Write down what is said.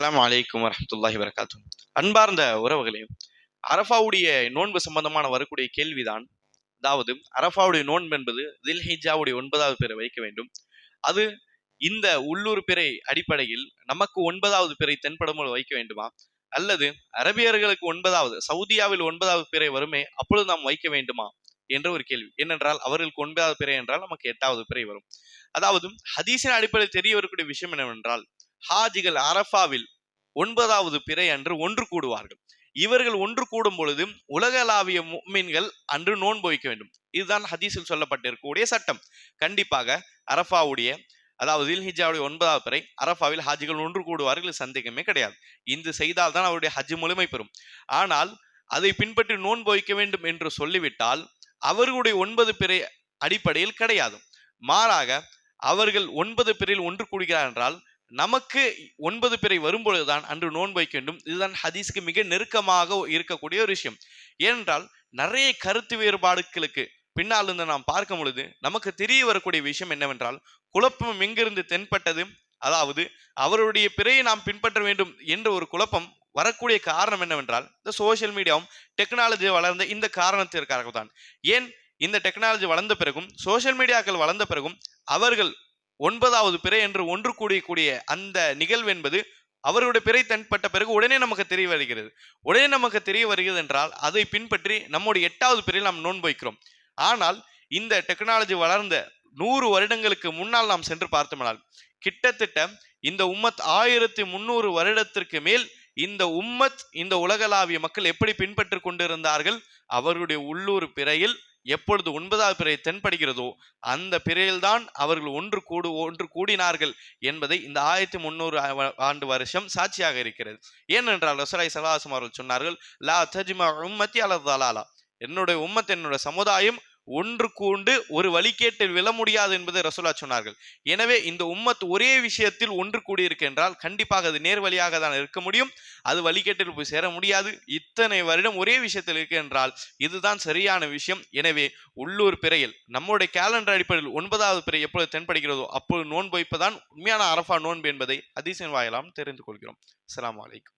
அலாம் அலைக்கும் வரமத்துல்லாஹி வரகாத்தும் அன்பார்ந்த உறவுகளே அரஃபாவுடைய நோன்பு சம்பந்தமான வரக்கூடிய கேள்விதான். அதாவது அரஃபாவுடைய நோன்பு என்பது தில்ஹிஜாவுடைய ஒன்பதாவது பிறை வைக்க வேண்டும். அது இந்த உள்ளூர் பிறை அடிப்படையில் நமக்கு ஒன்பதாவது பிறை தென்படும்போது வைக்க வேண்டுமா? அல்லது அரபியர்களுக்கு ஒன்பதாவது சவுதியாவில் ஒன்பதாவது பிறை வருமே அப்பொழுது நாம் வைக்க வேண்டுமா? என்ற ஒரு கேள்வி. ஏனென்றால் அவர்களுக்கு ஒன்பதாவது பிறை என்றால் நமக்கு எட்டாவது பிறை வரும். அதாவது ஹதீஸின் அடிப்படையில் தெரிய வரக்கூடிய விஷயம் என்னவென்றால் ஹாஜிகள் அரஃபாவில் ஒன்பதாவது பிறை அன்று ஒன்று கூடுவார்கள். இவர்கள் ஒன்று கூடும் பொழுது உலகளாவிய மீன்கள் அன்று நோன்பு வைக்க வேண்டும். இதுதான் ஹதீஸில் சொல்லப்பட்டிருக்கக்கூடிய சட்டம். கண்டிப்பாக அரஃபாவுடைய அதாவது இல்ஹிஜாவுடைய ஒன்பதாவது பிறை அரஃபாவில் ஹாஜிகள் ஒன்று கூடுவார்கள் சந்தேகமே கிடையாது. இந்த செய்தால் தான் அவருடைய ஹஜ் முழுமை பெறும். ஆனால் அதை பின்பற்றி நோன்பு வைக்க வேண்டும் என்று சொல்லிவிட்டால் அவர்களுடைய ஒன்பது பிறை அடிப்படையில் கிடையாது. மாறாக அவர்கள் ஒன்பது பிறையில் ஒன்று கூடுகிறார் என்றால் நமக்கு ஒன்பது பிறை வரும்பொழுதுதான் அன்று நோன்பு வைக்க வேண்டும். இதுதான் ஹதீஸ்க்கு மிக நெருக்கமாக இருக்கக்கூடிய ஒரு விஷயம். ஏனென்றால் நிறைய கருத்து வேறுபாடுகளுக்கு பின்னால் இருந்து நாம் பார்க்கும் பொழுது நமக்கு தெரிய வரக்கூடிய விஷயம் என்னவென்றால் குழப்பம் எங்கிருந்து தென்பட்டது? அதாவது அவருடைய பிறையை நாம் பின்பற்ற வேண்டும் என்ற ஒரு குழப்பம் வரக்கூடிய காரணம் என்னவென்றால் இந்த சோஷியல் மீடியாவும் டெக்னாலஜி வளர்ந்த இந்த காரணத்திற்காக தான் ஏன்? இந்த டெக்னாலஜி வளர்ந்த பிறகும் சோஷியல் மீடியாக்கள் வளர்ந்த பிறகும் அவர்கள் ஒன்பதாவது பிறை என்று ஒன்று கூடியக்கூடிய அந்த நிகழ்வு என்பது அவருடைய பிறை தென்பட்ட பிறகு உடனே நமக்கு தெரிய வருகிறது. உடனே நமக்கு தெரிய வருகிறது என்றால் அதை பின்பற்றி நம்முடைய எட்டாவது பிறையில் நாம் நோன்பு வைக்கிறோம். ஆனால் இந்த டெக்னாலஜி வளர்ந்த நூறு வருடங்களுக்கு முன்னால் நாம் சென்று பார்த்தோம்னால் கிட்டத்தட்ட இந்த உம்மத் ஆயிரத்தி முன்னூறு வருடத்திற்கு மேல் இந்த உம்மத் இந்த உலகளாவிய மக்கள் எப்படி பின்பற்றி கொண்டிருந்தார்கள்? அவருடைய உள்ளூர் பிறையில் எப்பொழுது ஒன்பதாவது பிறை தென்படுகிறதோ அந்த பிறையில்தான் அவர்கள் ஒன்று கூடு ஒன்று கூடினார்கள் என்பதை இந்த ஆயிரத்தி முன்னூறு ஆண்டு வருஷம் சாட்சியாக இருக்கிறது. ஏனென்றால் ரசராய் சலாசம் அவர்கள் சொன்னார்கள் லா தஜ்மா உம்மத்தி அல்லது என்னுடைய உம்மத் என்னுடைய சமுதாயம் ஒன்று கூண்டு ஒரு வழிகேட்டில் விழ முடியாது என்பதை ரசூலா சொன்னார்கள். எனவே இந்த உம்மத் ஒரே விஷயத்தில் ஒன்று கூடியிருக்கின்றால் கண்டிப்பாக அது நேர் வழியாக தான் இருக்க முடியும். அது வழிகேட்டில் போய் சேர முடியாது. இத்தனை வருடம் ஒரே விஷயத்தில் இருக்கின்றால் இதுதான் சரியான விஷயம். எனவே உள்ளூர் பிறையில் நம்முடைய கேலண்டர் அடிப்படையில் ஒன்பதாவது பிறை எப்பொழுது தென்படுகிறதோ அப்பொழுது நோன்பு வைப்பதான் உண்மையான அரஃபா நோன்பு என்பதை அதிசயம் வாயிலாம் தெரிந்து கொள்கிறோம். அஸ்ஸலாமு வலைக்கும்